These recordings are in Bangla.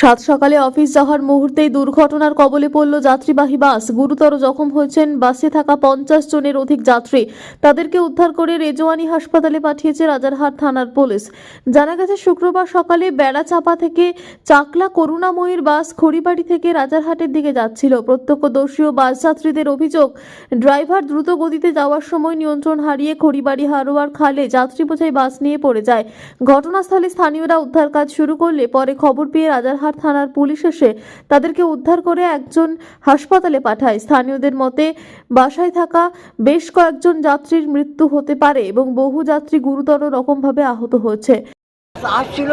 সাত সকালে অফিস যাওয়ার মুহূর্তেই দুর্ঘটনার কবলে পড়ল যাত্রীবাহী বাস। গুরুতর জখম হয়েছেন বাসে থাকা পঞ্চাশ জনের অধিক যাত্রী। তাদেরকে উদ্ধার করে রেজওয়ানি হাসপাতালে পাঠিয়েছে রাজারহাট থানার পুলিশ। জানা গেছে, শুক্রবার সকালে বেড়াচাপা থেকে চাকলা করুণাময়ীর বাস খড়িবাড়ি থেকে রাজারহাটের দিকে যাচ্ছিল। প্রত্যক্ষদর্শী ও বাস যাত্রীদের অভিযোগ, ড্রাইভার দ্রুত গতিতে যাওয়ার সময় নিয়ন্ত্রণ হারিয়ে খড়িবাড়ি হারোয়ার খালে যাত্রী বোঝাই বাস নিয়ে পড়ে যায়। ঘটনাস্থলে স্থানীয়রা উদ্ধার কাজ শুরু করলে পরে খবর পেয়ে রাজারহাট থানার পুলিশ এসে তাদেরকে উদ্ধার করে একজন হাসপাতালে পাঠায়। স্থানীয়দের মতে, বাসায় থাকা বেশ কয়েকজন যাত্রীর মৃত্যু হতে পারে এবং বহু যাত্রী গুরুতর রকমভাবে আহত হয়েছে। আসছিল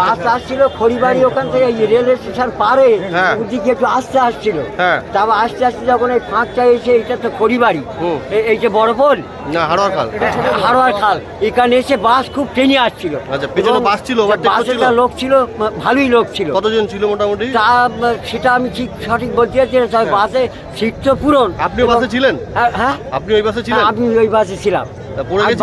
বাস আসছিল খড়িবাড়ি ওখান থেকে এই স্টেশন পারে হ্যাঁ। ওদিকে একটু আস্তে আসছিল। হ্যাঁ। তারপর আস্তে আস্তে যখন এই ফাঁকটা এসে এটা তো খড়িবাড়ি। এই যে বড় পোল? না খাল। হারোয়ার খাল। এখানে এসে বাস খুব টেনে আসছিল। আচ্ছা, বাস ছিল, লোক ছিল ভালোই লোক ছিল। কতজন ছিল মোটামুটি? তা সেটা আমি ঠিক সঠিক বলতে পারছি না বাসে সিট তো পূরণ। আপনি বাসে ছিলেন? হ্যাঁ, হ্যাঁ। আপনি ওই বাসে ছিলেন? আমি ওই বাসে ছিলাম।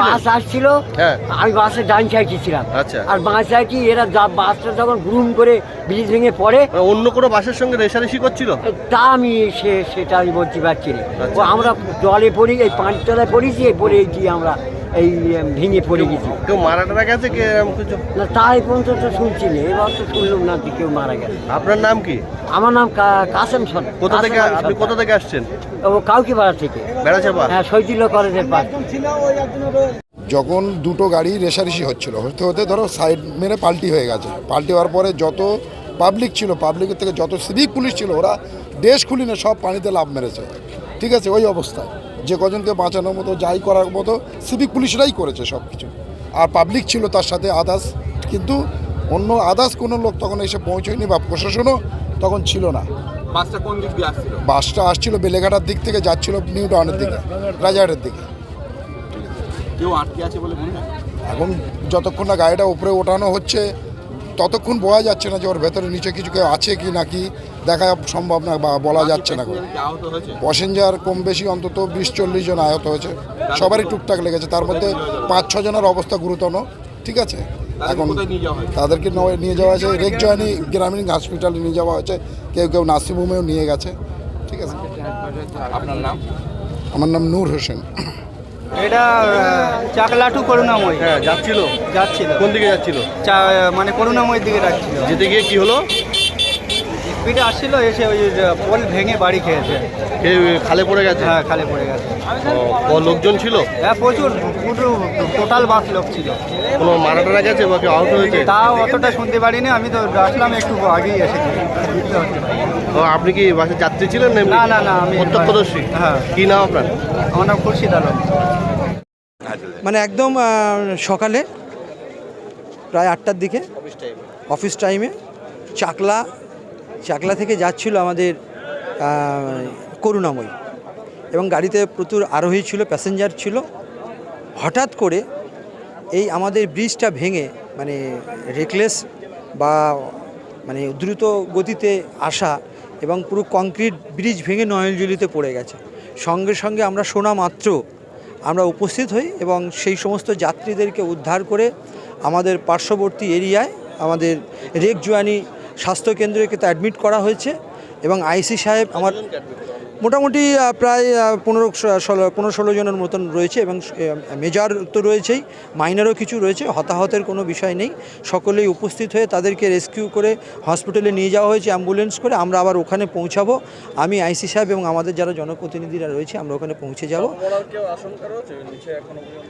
বাস আসছিল হ্যাঁ। আমি বাসের ডান সাইডে ছিলাম আচ্ছা। আর বাঁ সাইডে এরা বাসটা যখন গ্রুম করে ব্রিজ ভেঙে পড়ে মানে অন্য কোনো বাসের সঙ্গে রেশারেশি করছিল তা আমি সে সেটা আমি বলতে পারছি না আচ্ছা। আমরা জলে পড়ি এই পাঁচতলায় পড়েছি এই পড়ে আমরা এই ভেঙে পড়ে গেছি। কেউ মারা টারা গেছে কে কিছু? না তাই পর্যন্ত তো শুনছি না। এবার তো শুনলাম না যে কেউ মারা গেছে। আপনার নাম কি? আমার নাম কা- কাসেম সন কোথা থেকে আপনি কোথা থেকে আসছেন? ও কাউকে পাড়া থেকে। বেড়াচাপা? হ্যাঁ শৈতিল্য কলেজের পাশ যখন দুটো গাড়ি রেশারেশি হচ্ছিল হতে হতে ধরো সাইড মেরে পাল্টি হয়ে গেছে। পাল্টি হওয়ার পরে যত পাবলিক ছিল পাবলিকের থেকে যত সিভিক পুলিশ ছিল ওরা দেশ খুলিনে সব পানিতে লাভ মেরেছে। ঠিক আছে ওই অবস্থায়। যে কজনকে বাঁচানোর মতো যাই করার মতো সিভিক পুলিশরাই করেছে সব কিছু আর পাবলিক ছিল তার সাথে আদার্স কিন্তু অন্য আদার্স কোনো লোক তখন এসে পৌঁছয়নি বা প্রশাসনও তখন ছিল না। বাসটা কোন দিক দিয়ে আসছিল? বাসটা আসছিল বেলেঘাটার দিক থেকে যাচ্ছিল নিউ টাউনের দিকে রাজাহাটের দিকে। কেউ আটকে আছে বলে মনে হয়? এখন যতক্ষণ না গাড়িটা উপরে ওঠানো হচ্ছে ততক্ষণ বোঝা যাচ্ছে না যে ওর ভেতরে নিচে কিছু কেউ আছে কি নাকি দেখা সম্ভব না বা বলা যাচ্ছে না প্যাসেঞ্জার কম বেশি অন্তত বিশ চল্লিশ জন আহত হয়েছে। সবারই টুকটাক লেগেছে। তার মধ্যে পাঁচ ছ জনের অবস্থা গুরুতর ঠিক আছে? এখন কোথায় নিয়ে যাওয়া হয়েছে? তাদেরকে নয়- নিয়ে যাওয়া হয়েছে। রেকজয়নি গ্রামীণ হসপিটালে নিয়ে যাওয়া হয়েছে। কেউ কেউ নার্সিংহোমেও নিয়ে গেছে ঠিক আছে? আপনার নাম? আমার নাম নূর হোসেন। এটা চাকলাটু করুণাময়। হ্যাঁ যাচ্ছিল? যাচ্ছিল। কোন দিকে যাচ্ছিল? মানে করুণাময়ের দিকে যাচ্ছিল যেতে গিয়ে কি হলো? স্পিডে আসছিল এসে ওই পোল ভেঙে বাড়ি খেয়েছে। খালে পড়ে গেছে? হ্যাঁ খালে পড়ে গেছে। ও, লোকজন ছিল? হ্যাঁ প্রচুর পুরো টোটাল বাস লোক ছিল। কোনো মারা টারা গেছে বা কেউ আহত হয়েছে? তাও অতটা শুনতে পারিনি আমি তো আসলাম একটু আগেই এসেছি। ও, আপনি কি বাসের যাত্রী ছিলেন না না, না, না, আমি- প্রত্যক্ষদর্শী? হ্যাঁ। কি নাম আপনার? আমার নাম খুরশিদ আলম। মানে একদম সকালে প্রায় আটটার দিকে অফিস টাইমে চাকলা চাকলা থেকে যাচ্ছিল আমাদের করুণাময়ী। এবং গাড়িতে প্রচুর আরোহী ছিল, প্যাসেঞ্জার ছিল। হঠাৎ করে এই আমাদের ব্রিজটা ভেঙে মানে রেকলেস বা মানে দ্রুত গতিতে আসা এবং পুরো কংক্রিট ব্রিজ ভেঙে নয়নজলিতে পড়ে গেছে। সঙ্গে সঙ্গে আমরা শোনা মাত্র আমরা উপস্থিত হই এবং সেই সমস্ত যাত্রীদেরকে উদ্ধার করে আমাদের পার্শ্ববর্তী এরিয়ায় আমাদের রেক জুয়ানি স্বাস্থ্যকেন্দ্রকে অ্যাডমিট করা হয়েছে এবং আইসি সাহেব আমার মোটামুটি প্রায় পনেরো ষোলো পনেরো ষোলো জনের মতন রয়েছে এবং মেজর তো রয়েছেই মাইনারও কিছু রয়েছে হতাহতের কোনো বিষয় নেই। সকলেই উপস্থিত হয়ে তাদেরকে রেস্কিউ করে হসপিটালে নিয়ে যাওয়া হয়েছে অ্যাম্বুলেন্স করে আমরা আবার ওখানে পৌঁছাবো। আমি আইসি সাহেব এবং আমাদের যারা জনপ্রতিনিধিরা রয়েছে আমরা ওখানে পৌঁছে যাব।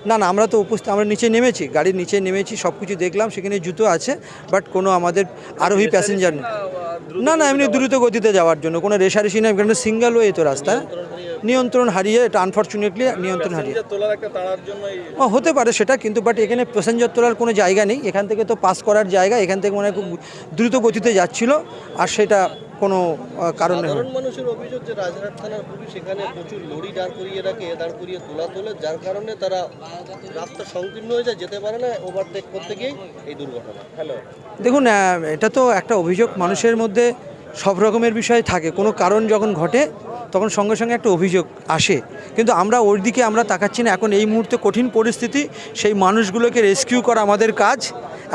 না না আমরা তো উপস্থিত আমরা নিচে নেমেছি গাড়ির নিচে নেমেছি সব কিছু দেখলাম সেখানে জুতো আছে বাট কোনো আমাদের আরোহী প্যাসেঞ্জার নেই না না এমনি দ্রুত গতিতে যাওয়ার জন্য কোনো রেশারেশি নেই এখানে সিঙ্গেল ওয়ে তো রাস্তা। নিয়ন্ত্রণ হারিয়ে এটা আনফর্চুনেটলি নিয়ন্ত্রণ হারিয়ে। ও, হতে পারে সেটা কিন্তু বাট এখানে প্যাসেঞ্জার তোলার কোনো জায়গা নেই। এখান থেকে তো পাস করার জায়গা এখান থেকে মনে হয় খুব দ্রুত গতিতে যাচ্ছিল। আর সেটা কোনো কারণে মানুষের অভিযোগ যে রাজহাট থানার পুলিশ এখানে প্রচুর লরি দাঁড় করিয়ে রাখে দাঁড় করিয়ে তোলা তোলে যার কারণে তারা রাস্তা সংকীর্ণ হয়ে যায় যেতে পারে না ওভারটেক করতে গিয়ে এই দুর্ঘটনা। হ্যালো দেখুন এটা তো একটা অভিযোগ মানুষের মধ্যে সব রকমের বিষয় থাকে। কোনো কারণ যখন ঘটে তখন সঙ্গে সঙ্গে একটা অভিযোগ আসে। কিন্তু আমরা ওর দিকে আমরা তাকাচ্ছি না। এখন এই মুহূর্তে কঠিন পরিস্থিতি, সেই মানুষগুলোকে রেস্কিউ করা আমাদের কাজ।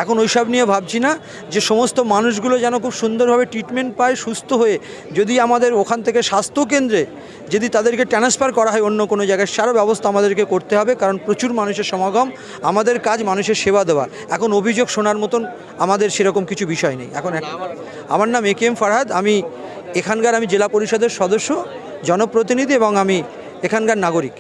এখন ওইসব নিয়ে ভাবছি না যে সমস্ত মানুষগুলো যেন খুব সুন্দরভাবে ট্রিটমেন্ট পায়, সুস্থ হয়ে যদি আমাদের ওখান থেকে স্বাস্থ্যকেন্দ্রে যদি তাদেরকে ট্রান্সফার করা হয় অন্য কোনো জায়গায় সারা ব্যবস্থা আমাদেরকে করতে হবে। কারণ প্রচুর মানুষের সমাগম, আমাদের কাজ মানুষের সেবা দেওয়া। এখন অভিযোগ শোনার মতন আমাদের সেরকম কিছু বিষয় নেই। এখন আমার নাম এ কে এম ফারহাদ। আমি এখানকার আমি জেলা পরিষদের সদস্য। জনপ্রতিনিধি এবং আমি এখানকার নাগরিক।